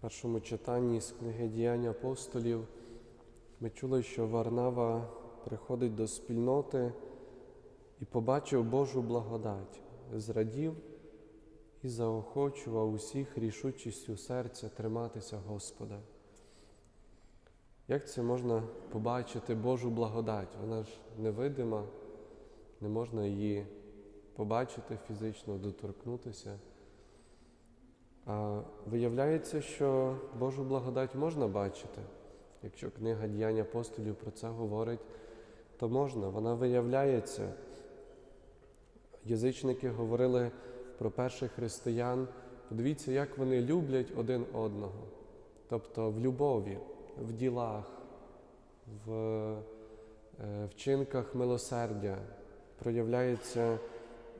Першому читанні з книги діянь апостолів ми чули, що Варнава приходить до спільноти і побачив Божу благодать, зрадів і заохочував усіх рішучістю серця триматися Господа. Як це можна побачити Божу благодать? Вона ж невидима, не можна її побачити фізично, доторкнутися. А виявляється, що Божу благодать можна бачити. Якщо книга діянь апостолів про це говорить, то можна, вона виявляється. Язичники говорили про перших християн. Подивіться, як вони люблять один одного. Тобто в любові, в ділах, в е, вчинках милосердя проявляється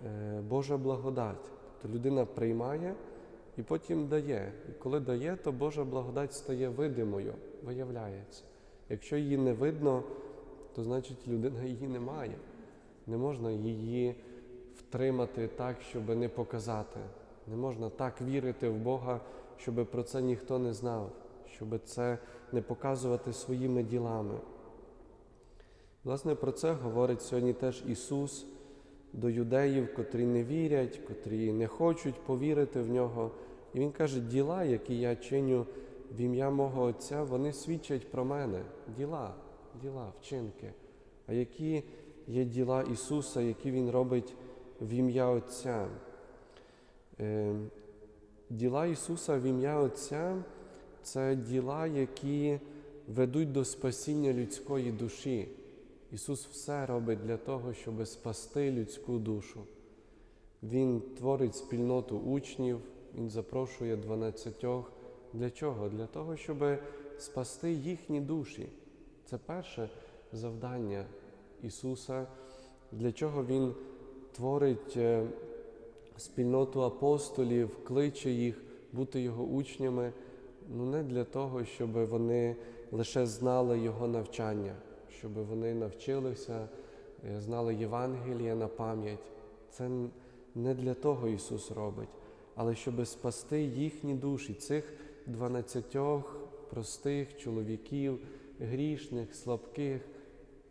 е, Божа благодать. Тобто людина приймає і потім дає. І коли дає, то Божа благодать стає видимою, виявляється. Якщо її не видно, то значить людина її не має. Не можна її втримати так, щоб не показати. Не можна так вірити в Бога, щоб про це ніхто не знав, щоб це не показувати своїми ділами. Власне, про це говорить сьогодні теж Ісус до юдеїв, котрі не вірять, котрі не хочуть повірити в нього. І Він каже, діла, які я чиню в ім'я мого Отця, вони свідчать про мене. Діла, діла, вчинки. А які є діла Ісуса, які Він робить в ім'я Отця? Е, Діла Ісуса в ім'я Отця це діла, які ведуть до спасіння людської душі. Ісус все робить для того, щоб спасти людську душу. Він творить спільноту учнів, Він запрошує дванадцятьох. Для чого? Для того, щоб спасти їхні душі. Це перше завдання Ісуса, для чого Він творить е, спільноту апостолів, кличе їх бути Його учнями, ну не для того, щоб вони лише знали Його навчання щоб вони навчилися, е, знали Євангелія на пам'ять. Це не для того Ісус робить, але щоб спасти їхні душі, цих дванадцятьох простих чоловіків, грішних, слабких.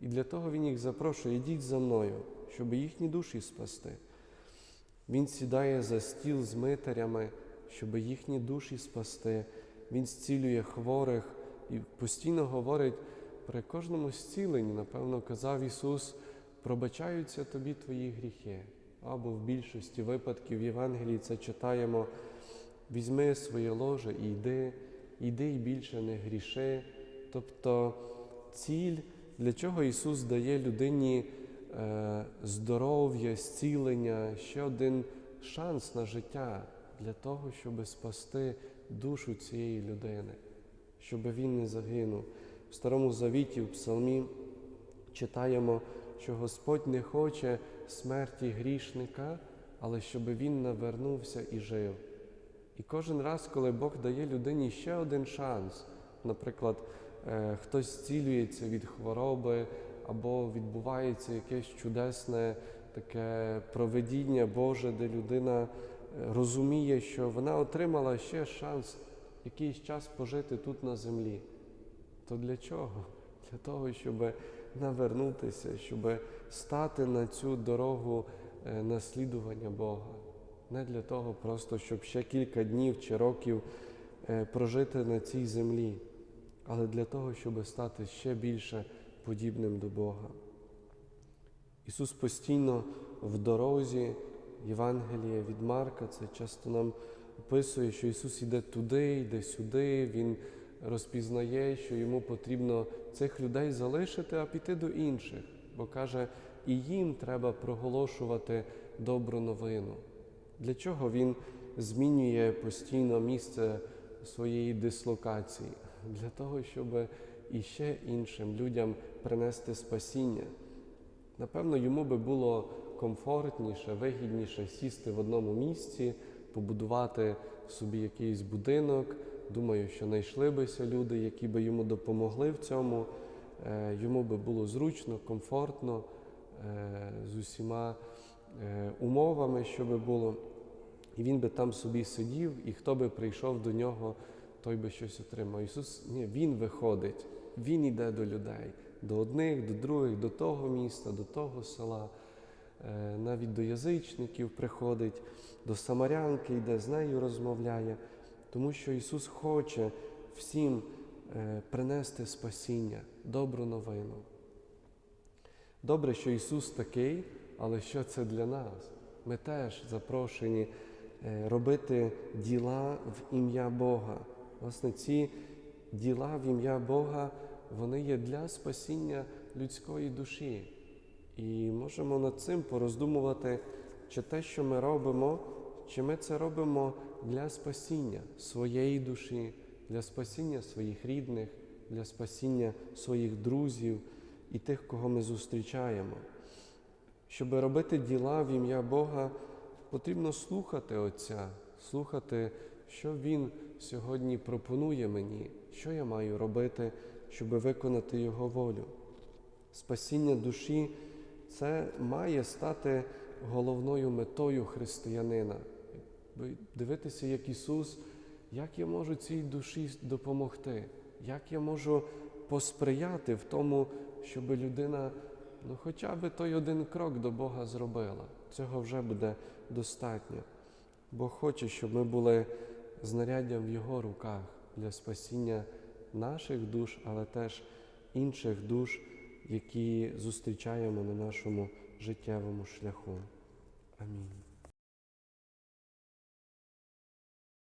І для того Він їх запрошує, йдіть за мною, щоб їхні душі спасти. Він сідає за стіл з митарями, щоб їхні душі спасти. Він зцілює хворих і постійно говорить при кожному зціленні, напевно, казав Ісус, пробачаються тобі твої гріхи. Або в більшості випадків в Євангелії це читаємо: візьми своє ложе і йди, йди і більше не гріши. Тобто ціль, для чого Ісус дає людині е, здоров'я, зцілення, ще один шанс на життя для того, щоб спасти душу цієї людини, щоб він не загинув. В Старому Завіті, в Псалмі читаємо, що Господь не хоче смерті грішника, але щоб він навернувся і жив. І кожен раз, коли Бог дає людині ще один шанс, наприклад, е, хтось зцілюється від хвороби, або відбувається якесь чудесне таке проведіння Боже, де людина е, розуміє, що вона отримала ще шанс якийсь час пожити тут на землі. То для чого? Для того, щоб навернутися, щоб стати на цю дорогу е, наслідування Бога. Не для того, просто, щоб ще кілька днів чи років е, прожити на цій землі, але для того, щоб стати ще більше подібним до Бога. Ісус постійно в дорозі, Євангелія від Марка, це часто нам описує, що Ісус йде туди, йде сюди, Він розпізнає, що йому потрібно цих людей залишити, а піти до інших, бо каже, і їм треба проголошувати добру новину. Для чого він змінює постійно місце своєї дислокації? Для того, щоб іще іншим людям принести спасіння. Напевно, йому би було комфортніше, вигідніше сісти в одному місці, побудувати собі якийсь будинок. Думаю, що знайшли бися люди, які би йому допомогли в цьому. Е, йому би було зручно, комфортно, е, з усіма е, умовами, що би було. І він би там собі сидів, і хто би прийшов до нього, той би щось отримав. Ісус ні, Він виходить, Він йде до людей, до одних, до других, до того міста, до того села, навіть до язичників приходить, до самарянки йде, з нею розмовляє, тому що Ісус хоче всім е, принести спасіння, добру новину. Добре, що Ісус такий, але що це для нас? Ми теж запрошені е, робити діла в ім'я Бога. Власне, ці діла в ім'я Бога, вони є для спасіння людської душі. І можемо над цим пороздумувати, чи те, що ми робимо, чи ми це робимо для спасіння своєї душі, для спасіння своїх рідних, для спасіння своїх друзів і тих, кого ми зустрічаємо. Щоб робити діла в ім'я Бога, потрібно слухати Отця, слухати, що Він сьогодні пропонує мені, що я маю робити, щоб виконати Його волю. Спасіння душі це має стати головною метою християнина. Ви Дивитися, як Ісус, як я можу цій душі допомогти, як я можу посприяти в тому, щоб людина ну, хоча б той один крок до Бога зробила. Цього вже буде достатньо. Бог хоче, щоб ми були знаряддям в Його руках для спасіння наших душ, але теж інших душ, які зустрічаємо на нашому життєвому шляху. Амінь.